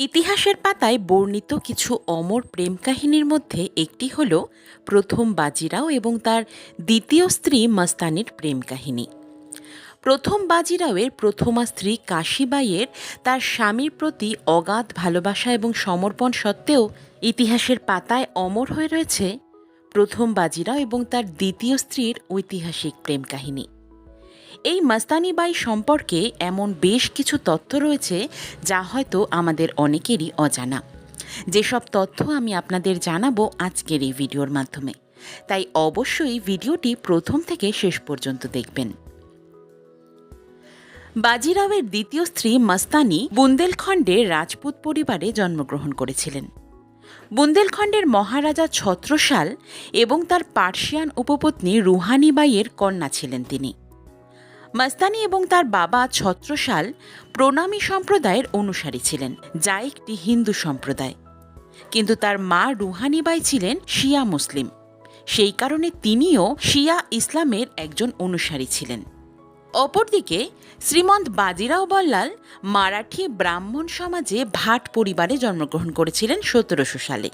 ইতিহাসের পাতায় বর্ণিত কিছু অমর প্রেম কাহিনীর মধ্যে একটি হল প্রথম বাজিরাও এবং তার দ্বিতীয় স্ত্রী মস্তানির প্রেম কাহিনী। প্রথম বাজিরাওয়ের প্রথমা স্ত্রী কাশীবাইয়ের তার স্বামীর প্রতি অগাধ ভালোবাসা এবং সমর্পণ সত্ত্বেও ইতিহাসের পাতায় অমর হয়ে রয়েছে প্রথম বাজিরাও এবং তার দ্বিতীয় স্ত্রীর ঐতিহাসিক প্রেম কাহিনী। এই মাস্তানিবাই সম্পর্কে এমন বেশ কিছু তথ্য রয়েছে যা হয়তো আমাদের অনেকেরই অজানা। যেসব তথ্য আমি আপনাদের জানাব আজকের এই ভিডিওর মাধ্যমে। তাই অবশ্যই ভিডিওটি প্রথম থেকে শেষ পর্যন্ত দেখবেন। বাজিরাওয়ের দ্বিতীয় স্ত্রী মাস্তানি বুন্দেলখণ্ডের রাজপুত পরিবারে জন্মগ্রহণ করেছিলেন। বুন্দেলখণ্ডের মহারাজা ছত্রসাল এবং তার পার্সিয়ান উপপত্নী রুহানিবাইয়ের কন্যা ছিলেন তিনি। মাস্তানি এবং তার বাবা ছত্রসাল প্রণামী সম্প্রদায়ের অনুসারী ছিলেন, যা একটি হিন্দু সম্প্রদায়। কিন্তু তার মা রুহানিবাই ছিলেন শিয়া মুসলিম। সেই কারণে তিনিও শিয়া ইসলামের একজন অনুসারী ছিলেন। অপরদিকে শ্রীমন্ত বাজিরাও বল্লাল মারাঠি ব্রাহ্মণ সমাজে ভাট পরিবারে জন্মগ্রহণ করেছিলেন সতেরোশো সালে।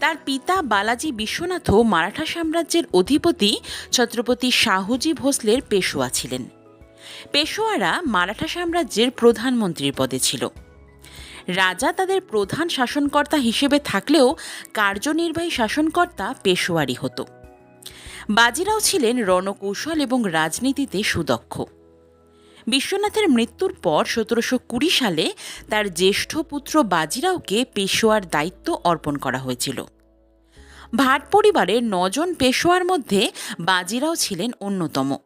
তার পিতা বালাজি বিশ্বনাথও মারাঠা সাম্রাজ্যের অধিপতি ছত্রপতি শাহুজি ভোসলের পেশোয়া ছিলেন। পেশোয়ারা মারাঠা সাম্রাজ্যের প্রধানমন্ত্রীর পদে ছিল। রাজা তাদের প্রধান শাসনকর্তা হিসেবে থাকলেও কার্যনির্বাহী শাসনকর্তা পেশোয়ারি হতো। বাজিরাও ছিলেন রণকৌশল এবং রাজনীতিতে সুদক্ষ। বিশ্বনাথের মৃত্যুর পর সতেরোশো কুড়ি সালে তার জ্যেষ্ঠ পুত্র বাজিরাওকে পেশোয়ার দায়িত্ব অর্পণ করা হয়েছিল। ভাট পরিবারের নজন পেশোয়ার মধ্যে বাজিরাও ছিলেন অন্যতম।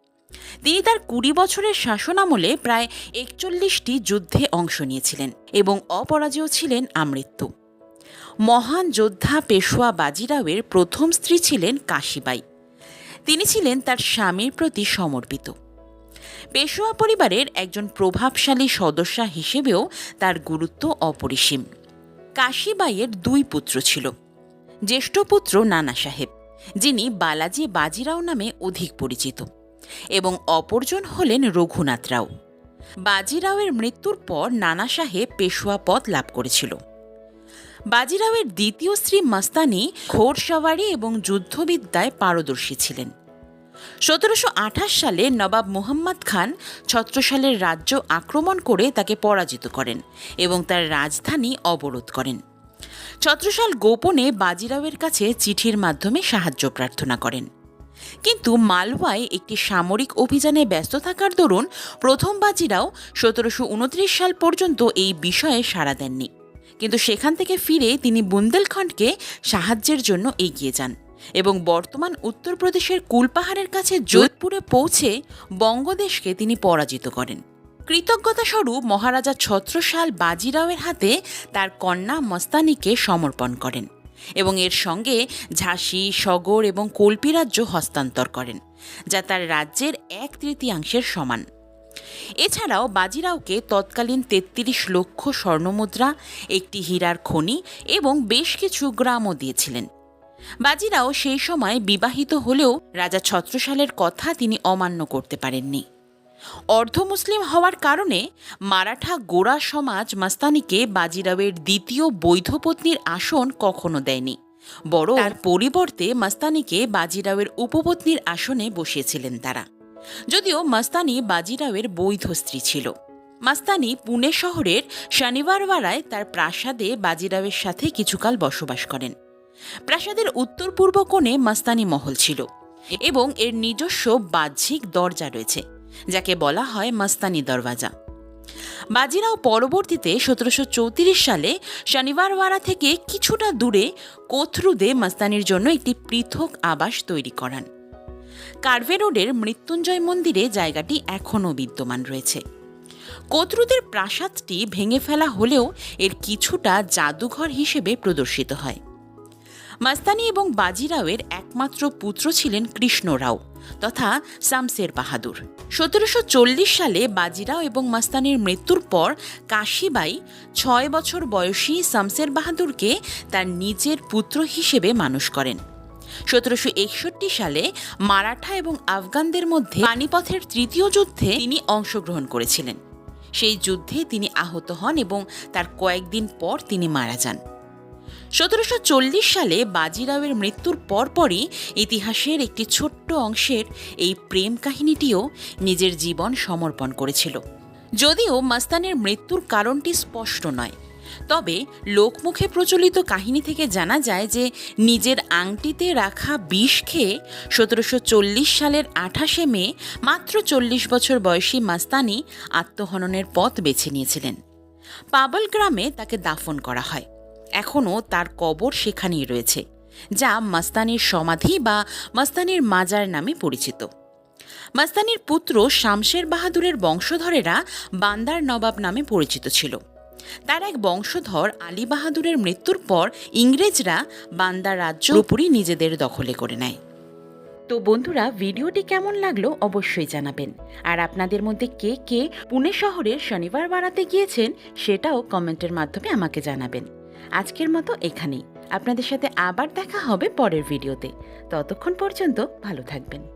তিনি তার কুড়ি বছরের শাসনামলে প্রায় একচল্লিশটি যুদ্ধে অংশ নিয়েছিলেন এবং অপরাজেয় ছিলেন আমৃত্যু। মহান যোদ্ধা পেশোয়া বাজিরাওয়ের প্রথম স্ত্রী ছিলেন কাশীবাই। তিনি ছিলেন তার স্বামীর প্রতি সমর্পিত। পেশোয়া পরিবারের একজন প্রভাবশালী সদস্যা হিসেবেও তার গুরুত্ব অপরিসীম। কাশীবাইয়ের দুই পুত্র ছিল, জ্যেষ্ঠ পুত্র নানা সাহেব, যিনি বালাজি বাজিরাও নামে অধিক পরিচিত। এবং অপরজন হলেন রঘুনাথ রাও বাজিরাওয়ের মৃত্যুর পর নানা সাহেব পেশোয়া পদ লাভ করেছিল। বাজিরাওয়ের দ্বিতীয় স্ত্রী মাস্তানি ঘোড়সওয়ারি এবং যুদ্ধবিদ্যায় পারদর্শী ছিলেন। সতেরোশো আঠাশ সালে নবাব মুহাম্মদ খান ছত্রসালের রাজ্য আক্রমণ করে তাকে পরাজিত করেন এবং তার রাজধানী অবরোধ করেন। ছত্রসাল গোপনে বাজিরাওয়ের কাছে চিঠির মাধ্যমে সাহায্য প্রার্থনা করেন। কিন্তু মালওয়ায় একটি সামরিক অভিযানে ব্যস্ত থাকার দরুন প্রথম বাজিরাও সতেরোশো উনত্রিশ সাল পর্যন্ত এই বিষয়ে সাড়া দেননি। কিন্তু সেখান থেকে ফিরে তিনি বুন্দেলখণ্ডকে সাহায্যের জন্য এগিয়ে যান এবং বর্তমান উত্তরপ্রদেশের কুলপাহাড়ের কাছে যোধপুরে পৌঁছে বঙ্গদেশকে তিনি পরাজিত করেন। কৃতজ্ঞতাস্বরূপ মহারাজা ছত্রসাল বাজিরাওয়ের হাতে তার কন্যা মস্তানিকে সমর্পণ করেন। এবং এর সঙ্গে ঝাঁসি, সগর এবং কল্পি রাজ্য হস্তান্তর করেন, যা তার রাজ্যের এক তৃতীয়াংশের সমান। এছাড়াও বাজিরাওকে তৎকালীন তেত্রিশ লক্ষ স্বর্ণমুদ্রা, একটি হীরার খনি এবং বেশ কিছু গ্রামও দিয়েছিলেন। বাজিরাও সেই সময় বিবাহিত হলেও রাজা ছত্রসালের কথা তিনি অমান্য করতে পারেননি। অর্ধ মুসলিম হওয়ার কারণে মারাঠা গোড়া সমাজ মাস্তানিকে বাজিরাওয়ের দ্বিতীয় বৈধ পত্নীর আসন কখনো দেয়নি। বড় তার পরিবর্তে মাস্তানিকে বাজিরাওয়ের উপপত্নীর আসনে বসিয়েছিলেন তারা। যদিও মাস্তানি বাজিরাওয়ের বৈধ স্ত্রী ছিল। মাস্তানি পুনে শহরের শনিবারওয়ারায় তার প্রাসাদে বাজিরাওয়ের সাথে কিছুকাল বসবাস করেন। প্রাসাদের উত্তর পূর্ব কোণে মাস্তানি মহল ছিল এবং এর নিজস্ব বাহ্যিক দরজা রয়েছে। যাকে বলা হয় মাস্তানি দরওয়াজা। বাজিরাও পরবর্তীতে সতেরোশো চৌত্রিশ সালে শনিবারওয়ারা থেকে কিছুটা দূরে কোথরুদে মাস্তানির জন্য একটি পৃথক আবাস তৈরি করান। কার্ভে রোডের মৃত্যুঞ্জয় মন্দিরে জায়গাটি এখনও বিদ্যমান রয়েছে। কোথরুদের প্রাসাদটি ভেঙে ফেলা হলেও এর কিছুটা জাদুঘর হিসেবে প্রদর্শিত হয়। মাস্তানি এবং বাজিরাওয়ের একমাত্র পুত্র ছিলেন কৃষ্ণ রাও তথা শামসের বাহাদুর। সতেরোশো চল্লিশ সালে বাজিরাও এবং মাস্তানির মৃত্যুর পর কাশীবাই ছয় বছর বয়সী শামসের বাহাদুরকে তার নিজের পুত্র হিসেবে মানুষ করেন। সতেরোশো একষট্টি সালে মারাঠা এবং আফগানদের মধ্যে পানিপথের তৃতীয় যুদ্ধে তিনি অংশগ্রহণ করেছিলেন। সেই যুদ্ধে তিনি আহত হন এবং তার কয়েকদিন পর তিনি মারা যান। সতেরোশো চল্লিশ সালে বাজিরাওয়ের মৃত্যুর পরপরই ইতিহাসের একটি ছোট্ট অংশের এই প্রেম কাহিনীটিও নিজের জীবন সমর্পণ করেছিল। যদিও মাস্তানের মৃত্যুর কারণটি স্পষ্ট নয়, তবে লোকমুখে প্রচলিত কাহিনী থেকে জানা যায় যে নিজের আংটিতে রাখা বিষ খেয়ে সতেরোশো চল্লিশ সালের আঠাশে মে মাত্র চল্লিশ বছর বয়সী মাস্তানি আত্মহননের পথ বেছে নিয়েছিলেন। পাবল গ্রামে তাকে দাফন করা হয়। এখনও তার কবর সেখানেই রয়েছে, যা মাস্তানির সমাধি বা মাস্তানির মাজার নামে পরিচিত। মাস্তানির পুত্র শামশের বাহাদুরের বংশধরেরা বান্দার নবাব নামে পরিচিত ছিল। তার এক বংশধর আলী বাহাদুরের মৃত্যুর পর ইংরেজরা বান্দার রাজ্য পুরোপুরি নিজেদের দখলে করে নেয়। তো বন্ধুরা, ভিডিওটি কেমন লাগল অবশ্যই জানাবেন। আর আপনাদের মধ্যে কে কে পুনে শহরের শনিবার বাড়াতে গিয়েছেন, সেটাও কমেন্টের মাধ্যমে আমাকে জানাবেন। আজকের মতো এখানেই। আপনাদের সাথে আবার দেখা হবে পরের ভিডিওতে। ততক্ষণ পর্যন্ত ভালো থাকবেন।